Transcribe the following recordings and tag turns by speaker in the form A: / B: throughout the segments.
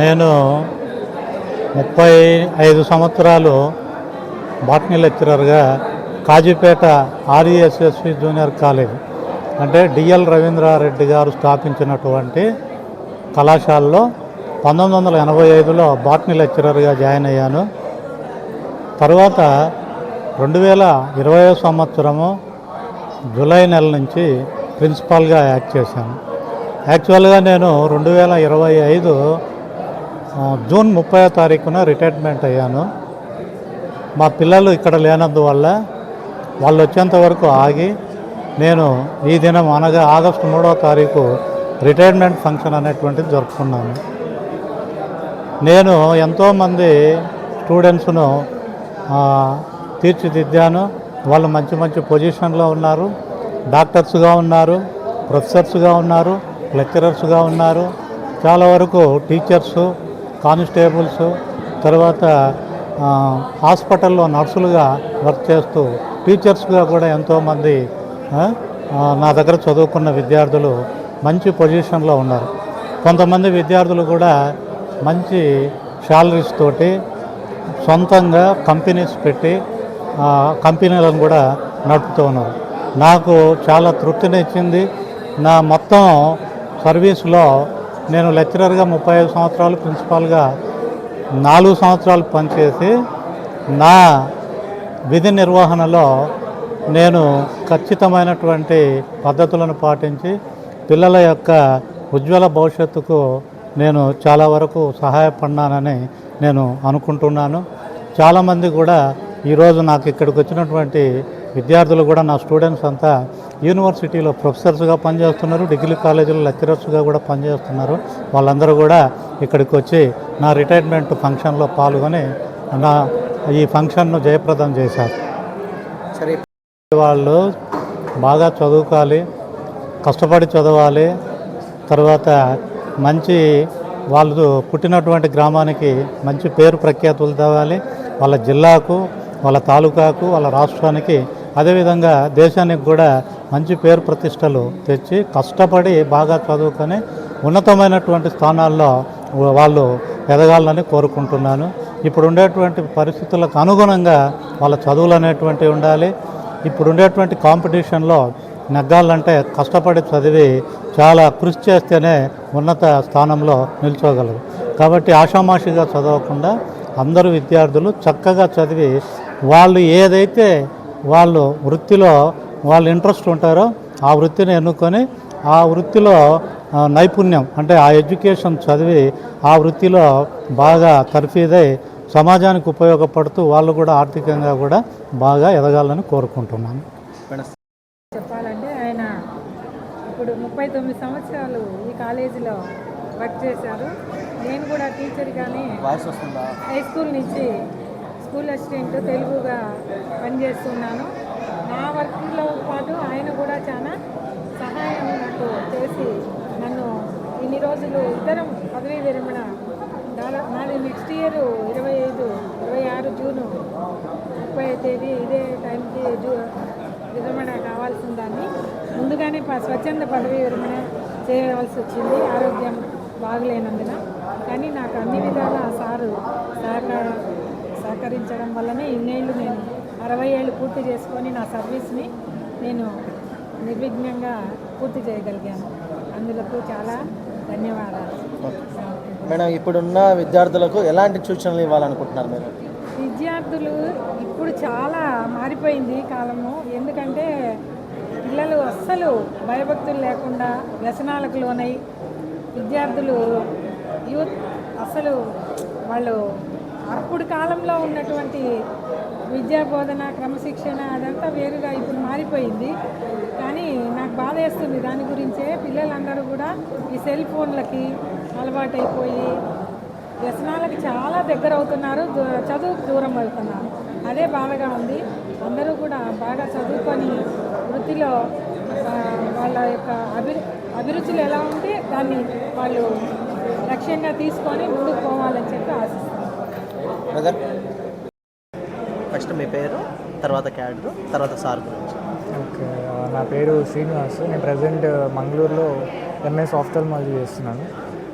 A: నేను ముప్పై ఐదు సంవత్సరాలు బాటనీ లెక్చరర్గా కాజీపేట ఆర్ఈఎస్ఎస్వి జూనియర్ కాలేజ్ అంటే డిఎల్ రవీంద్రారెడ్డి గారు స్థాపించినటువంటి కళాశాలలో పంతొమ్మిది వందల ఎనభై ఐదులో బాటనీ లెక్చరర్గా జాయిన్ అయ్యాను. తర్వాత రెండు వేల ఇరవై సంవత్సరము జూలై నెల నుంచి ప్రిన్సిపాల్గా యాక్ట్ చేశాను. యాక్చువల్గా నేను రెండు వేల ఇరవై ఐదు జూన్ ముప్పై తారీఖున రిటైర్మెంట్ అయ్యాను. మా పిల్లలు ఇక్కడ లేనందువల్ల వాళ్ళు వచ్చేంత వరకు ఆగి నేను ఈ దినం అనగా ఆగస్టు మూడవ తారీఖు రిటైర్మెంట్ ఫంక్షన్ అనేటువంటిది జరుపుకున్నాను. నేను ఎంతోమంది స్టూడెంట్స్ను తీర్చిదిద్దాను. వాళ్ళు మంచి మంచి పొజిషన్లో ఉన్నారు. డాక్టర్స్గా ఉన్నారు ప్రొఫెసర్స్గా ఉన్నారు లెక్చరర్స్గా ఉన్నారు. చాలా వరకు టీచర్సు కానిస్టేబుల్స్ తర్వాత హాస్పిటల్లో నర్సులుగా వర్క్ చేస్తూ టీచర్స్గా కూడా ఎంతోమంది నా దగ్గర చదువుకున్న విద్యార్థులు మంచి పొజిషన్లో ఉన్నారు. కొంతమంది విద్యార్థులు కూడా మంచి శాలరీస్ తోటి సొంతంగా కంపెనీస్ పెట్టి కంపెనీలను కూడా నడుపుతూ ఉన్నారు. నాకు చాలా తృప్తిని ఇచ్చింది. నా మొత్తం సర్వీస్లో నేను లెక్చరర్గా ముప్పై ఐదు సంవత్సరాలు ప్రిన్సిపాల్గా నాలుగు సంవత్సరాలు పనిచేసి నా విధి నిర్వహణలో నేను ఖచ్చితమైనటువంటి పద్ధతులను పాటించి పిల్లల యొక్క ఉజ్వల భవిష్యత్తుకు నేను చాలా వరకు సహాయపడినానని నేను అనుకుంటున్నాను. చాలామంది కూడా ఈరోజు నాకు ఇక్కడికి వచ్చినటువంటి విద్యార్థులు కూడా నా స్టూడెంట్స్ అంతా యూనివర్సిటీలో ప్రొఫెసర్స్గా పనిచేస్తున్నారు డిగ్రీ కాలేజీలో లెక్చరర్స్గా కూడా పనిచేస్తున్నారు. వాళ్ళందరూ కూడా ఇక్కడికి వచ్చి నా రిటైర్మెంట్ ఫంక్షన్లో పాల్గొని నా ఈ ఫంక్షన్ను జయప్రదం చేశారు.
B: సరే.
A: వాళ్ళు బాగా చదువుకోవాలి కష్టపడి చదవాలి తర్వాత మంచి వాళ్ళు పుట్టినటువంటి గ్రామానికి మంచి పేరు ప్రఖ్యాతులు తేవాలి. వాళ్ళ జిల్లాకు వాళ్ళ తాలూకాకు వాళ్ళ రాష్ట్రానికి అదేవిధంగా దేశానికి కూడా మంచి పేరు ప్రతిష్టలు తెచ్చి కష్టపడి బాగా చదువుకొని ఉన్నతమైనటువంటి స్థానాల్లో వాళ్ళు ఎదగాలని కోరుకుంటున్నాను. ఇప్పుడు ఉండేటువంటి పరిస్థితులకు అనుగుణంగా వాళ్ళ చదువులు అనేటువంటివి ఉండాలి. ఇప్పుడు ఉండేటువంటి కాంపిటీషన్లో నెగ్గాలంటే కష్టపడి చదివి చాలా కృషి చేస్తేనే ఉన్నత స్థానంలో నిల్చోగలరు. కాబట్టి ఆషామాషిగా చదవకుండా అందరూ విద్యార్థులు చక్కగా చదివి వాళ్ళు ఏదైతే వాళ్ళు వృత్తిలో వాళ్ళు ఇంట్రెస్ట్ ఉంటారో ఆ వృత్తిని ఎన్నుకొని ఆ వృత్తిలో నైపుణ్యం అంటే ఆ ఎడ్యుకేషన్ చదివి ఆ వృత్తిలో బాగా తర్ఫీదై సమాజానికి ఉపయోగపడుతూ వాళ్ళు కూడా ఆర్థికంగా కూడా బాగా ఎదగాలని కోరుకుంటున్నాను.
B: మేడం
C: ఇప్పుడు ముప్పై తొమ్మిది సంవత్సరాలు ఈ కాలేజీలో వర్క్ చేశారు. నేను కూడా
B: వాయిస్ వస్తుందా?
C: హై స్కూల్ నుంచి స్కూల్ అసిస్టెంట్ తెలుగుగా పనిచేస్తున్నాను. నా వర్క్లో పాటు ఆయన కూడా చాలా సహాయం నాకు చేసి నన్ను ఇన్ని రోజులు ఇద్దరం పదవీ విరమణ దాదాపు నాది నెక్స్ట్ ఇయర్ ఇరవై ఐదు ఇరవై ఆరు జూను ముప్పై తేదీ ఇదే టైంకి జూ విరమణ కావాల్సిన దాన్ని ముందుగానే ప- స్వచ్ఛంద పదవీ విరమణ చేయవలసి వచ్చింది. ఆరోగ్యం బాగలేనందున. కానీ నాకు అన్ని విధాలా సారు సహకార సహకరించడం వల్లనే ఇన్నేళ్ళు నేను అరవై ఏళ్ళు పూర్తి చేసుకొని నా సర్వీస్ని నేను నిర్విఘ్నంగా పూర్తి చేయగలిగాను. అందులకు చాలా ధన్యవాదాలు.
B: మేడం ఇప్పుడున్న విద్యార్థులకు ఎలాంటి సూచనలు ఇవ్వాలనుకుంటున్నారు మీరు
C: విద్యార్థులు ఇప్పుడు చాలా మారిపోయింది కాలము. ఎందుకంటే పిల్లలు అస్సలు భయభక్తులు లేకుండా వ్యసనాలకు లోనై విద్యార్థులు యూత్ అసలు వాళ్ళు అప్పుడు కాలంలో ఉన్నటువంటి విద్యా బోధన క్రమశిక్షణ అదంతా వేరుగా ఇప్పుడు మారిపోయింది. కానీ నాకు బాధ వేస్తుంది. దాని గురించే పిల్లలందరూ కూడా ఈ సెల్ ఫోన్లకి అలవాటైపోయి వ్యసనాలకు చాలా దగ్గర అవుతున్నారు దూ- చదువుకు దూరం అవుతున్నారు. అదే బాధగా ఉంది. అందరూ కూడా బాగా చదువుకొని వృత్తిలో వాళ్ళ యొక్క అభి అభిరుచులు ఎలా ఉంటే దాన్ని వాళ్ళు లక్ష్యంగా తీసుకొని ముందుకు పోవాలని చెప్పి ఆశిస్తున్నాను
B: బ్రదర్ ఫస్ట్ మీ పేరు తర్వాత క్యాడర్ తర్వాత సార్ గురించి.
D: ఓకే నా పేరు శ్రీనివాస్. నేను ప్రజెంట్ మంగళూరులో ఎంఎస్ ఆఫ్థల్మాలజీ చేస్తున్నాను.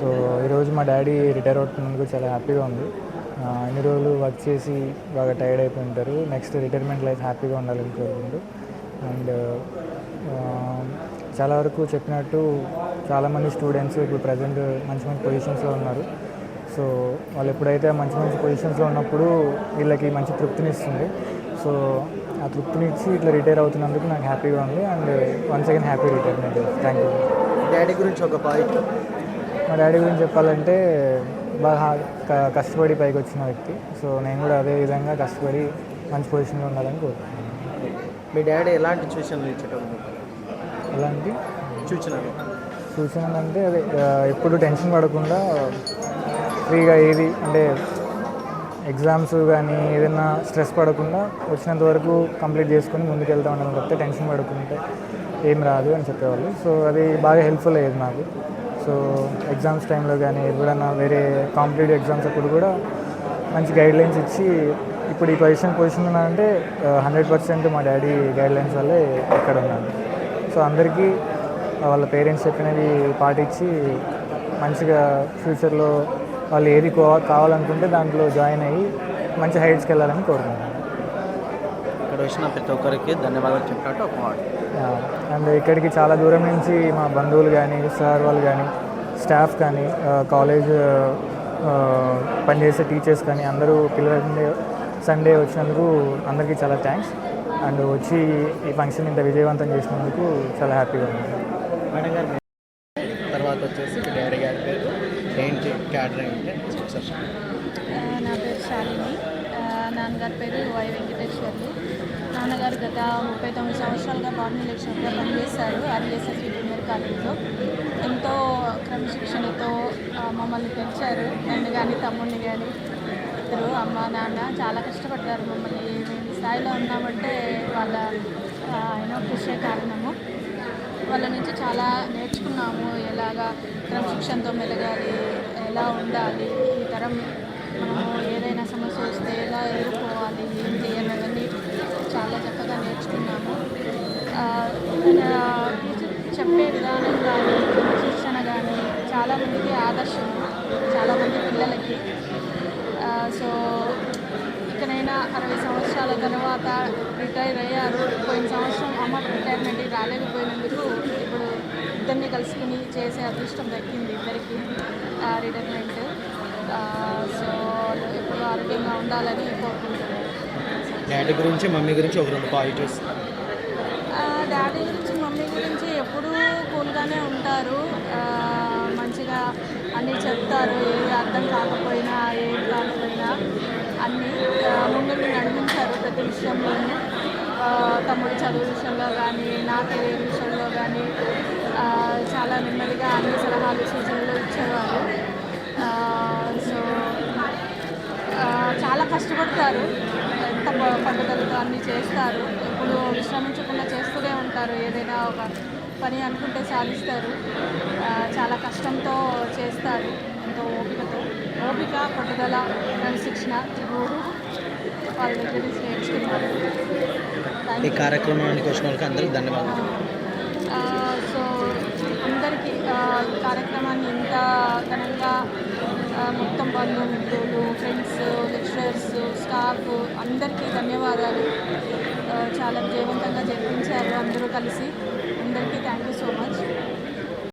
D: సో ఈరోజు మా డాడీ రిటైర్ అవుతున్నందుకు చాలా హ్యాపీగా ఉంది. ఆ, ఇన్ని రోజులు వర్క్ చేసి బాగా టైర్డ్ అయిపోయి ఉంటారు. నెక్స్ట్ రిటైర్మెంట్ లైఫ్ హ్యాపీగా ఉండాలని కోరుకుంటూ. అండ్ చాలా వరకు చెప్పినట్టు చాలామంది స్టూడెంట్స్ ఇప్పుడు ప్రజెంట్ మంచి మంచి పొజిషన్స్లో ఉన్నారు. సో వాళ్ళు ఎప్పుడైతే మంచి మంచి పొజిషన్స్లో ఉన్నప్పుడు వీళ్ళకి మంచి తృప్తినిస్తుంది సో ఆ తృప్తినిచ్చి ఇట్లా రిటైర్ అవుతున్నందుకు నాకు హ్యాపీగా ఉంది. And once again happy retirement. Thank you
B: daddy గురించి ఒక పాయింట్.
D: మా డాడీ గురించి చెప్పాలంటే బాగా కష్టపడి పైకి వచ్చిన వ్యక్తి. సో నేను కూడా అదే విధంగా కష్టపడి మంచి పొజిషన్లో ఉండాలని కోరుకుంటున్నాను.
B: మీ డాడీ ఎలాంటి సూచనలు ఇచ్చేటప్పుడు?
D: ఎలాంటి?
B: సూచనలు.
D: సూచనలు అంటే అదే ఎప్పుడు టెన్షన్ పడకుండా ఫ్రీగా ఏది అంటే ఎగ్జామ్స్ కానీ ఏదైనా స్ట్రెస్ పడకుండా వచ్చినంత వరకు కంప్లీట్ చేసుకొని ముందుకు వెళ్తా ఉండడం తప్పితే టెన్షన్ పడుకుంటే ఏం రాదు అని చెప్పేవాళ్ళు. సో అది బాగా హెల్ప్ఫుల్ అయ్యేది నాకు. సో ఎగ్జామ్స్ టైంలో కానీ ఎప్పుడైనా వేరే కాంపిటేటివ్ ఎగ్జామ్స్ అప్పుడు కూడా మంచి గైడ్లైన్స్ ఇచ్చి ఇప్పుడు ఈ పొజిషన్ పొజిషన్ ఉన్నానంటే హండ్రెడ్ పర్సెంట్ మా డాడీ గైడ్లైన్స్ వల్లే ఇక్కడ ఉన్నాను సో అందరికీ వాళ్ళ పేరెంట్స్ చెప్పినవి పాటించి మంచిగా ఫ్యూచర్లో వాళ్ళు ఏది కో- కావాలనుకుంటే దాంట్లో జాయిన్ అయ్యి మంచి హైట్స్కి వెళ్ళాలని కోరుకుంటున్నాను.
B: వచ్చిన ప్రతి ఒక్కరికి ధన్యవాదాలు చెప్పినట్టు ఒక మాట.
D: అండ్ ఇక్కడికి చాలా దూరం నుంచి మా బంధువులు కానీ సార్ వాళ్ళు కానీ స్టాఫ్ కానీ కాలేజ్ పనిచేసే టీచర్స్ కానీ అందరూ పిల్లల సండే వచ్చినందుకు అందరికీ చాలా థ్యాంక్స్. అండ్ వచ్చి ఈ ఫంక్షన్ ఇంత విజయవంతం చేసినందుకు చాలా హ్యాపీగా ఉంది.
B: మేడం గారు తర్వాత వచ్చేసి డాడీ గారి పేరు. ఏంటి క్యాటరింగ్
E: నా పేరు శాలిని. నాన్నగారి పేరు వై వెంకటేశ్వర్లు. నాన్నగారు గత ముప్పై తొమ్మిది సంవత్సరాలుగా బాటనీ లెక్చరర్గా పనిచేశారు. ఆర్ఎస్ఎస్ జూనియర్ కాలేజీలో. ఎంతో క్రమశిక్షణతో మమ్మల్ని పెంచారు. నన్ను కానీ తమ్ముడిని కానీ ఇద్దరు అమ్మ నాన్న చాలా కష్టపడ్డారు మమ్మల్ని. మేము స్థాయిలో ఉన్నామంటే వాళ్ళ ఆ, కృషే కారణము. వాళ్ళ నుంచి చాలా నేర్చుకున్నాము. ఎలాగా క్రమశిక్షణతో మెలగాలి ఎలా ఉండాలి ఈ తరం మనము ఏదైనా సమస్య వస్తే ఎలా ఎదుర్కోవాలి ఏంటి అన్నవన్నీ చాలా చక్కగా నేర్చుకున్నాము. చెప్పే విధానం కానీ శిక్షణ కానీ చాలామందికి ఆదర్శం చాలామంది పిల్లలకి. సో ఇకనైనా అరవై సంవత్సరాల తర్వాత రిటైర్ అయ్యారు. పోయిన సంవత్సరం అమ్మ రిటైర్మెంట్కి రాలేకపోయినందుకు ఇప్పుడు ఇద్దరిని కలుసుకుని చేసే అదృష్టం దక్కింది ఇద్దరికి రిటైర్మెంట్. సో ఇప్పుడు ఆరోగ్యంగా ఉండాలని కోరుకుంటున్నాను.
B: డాడీ గురించి మమ్మీ గురించి ఒక రెండు పాజిటివ్స్
E: డాడీ గురించి మమ్మీ గురించి ఎప్పుడూ కూల్గానే ఉంటారు. మంచిగా అన్నీ చెప్తారు ఏది అర్థం కాకపోయినా ఏది కాకపోయినా అన్నీ. ముందు నడిపించారు ప్రతి విషయంలోనూ. తమ్ముడు చదువు విషయంలో కానీ నా కెరీర్ విషయంలో కానీ చాలా నెమ్మదిగా అన్ని సలహాలు సూచనలు ఇచ్చేవారు ఆ, సో ఆ, చాలా కష్టపడతారు ఎంత ప- పట్టుదలతో అన్నీ చేస్తారు. ఎప్పుడు విశ్రమించకుండా చేస్తూనే ఉంటారు. ఏదైనా ఒక పని అనుకుంటే సాధిస్తారు. చాలా కష్టంతో చేస్తారు. ఎంతో ఓపికతో. ఓపిక పట్టుదల క్రమశిక్షణ మూడు వాళ్ళ దగ్గర నుంచి నేర్చుకున్నారు.
B: ఈ. కార్యక్రమానికి వచ్చిన వాళ్ళకి అందరికీ ధన్యవాదాలు.
E: సో అందరికీ కార్యక్రమాన్ని ఇంత ఘనంగా మొత్తం బంధుమిత్రులు ఫ్రెండ్స్ లెక్చరర్స్ స్టాఫ్ అందరికీ ధన్యవాదాలు. చాలా విజయవంతంగా జరిపించారు అందరూ కలిసి. అందరికీ థ్యాంక్ యూ సో మచ్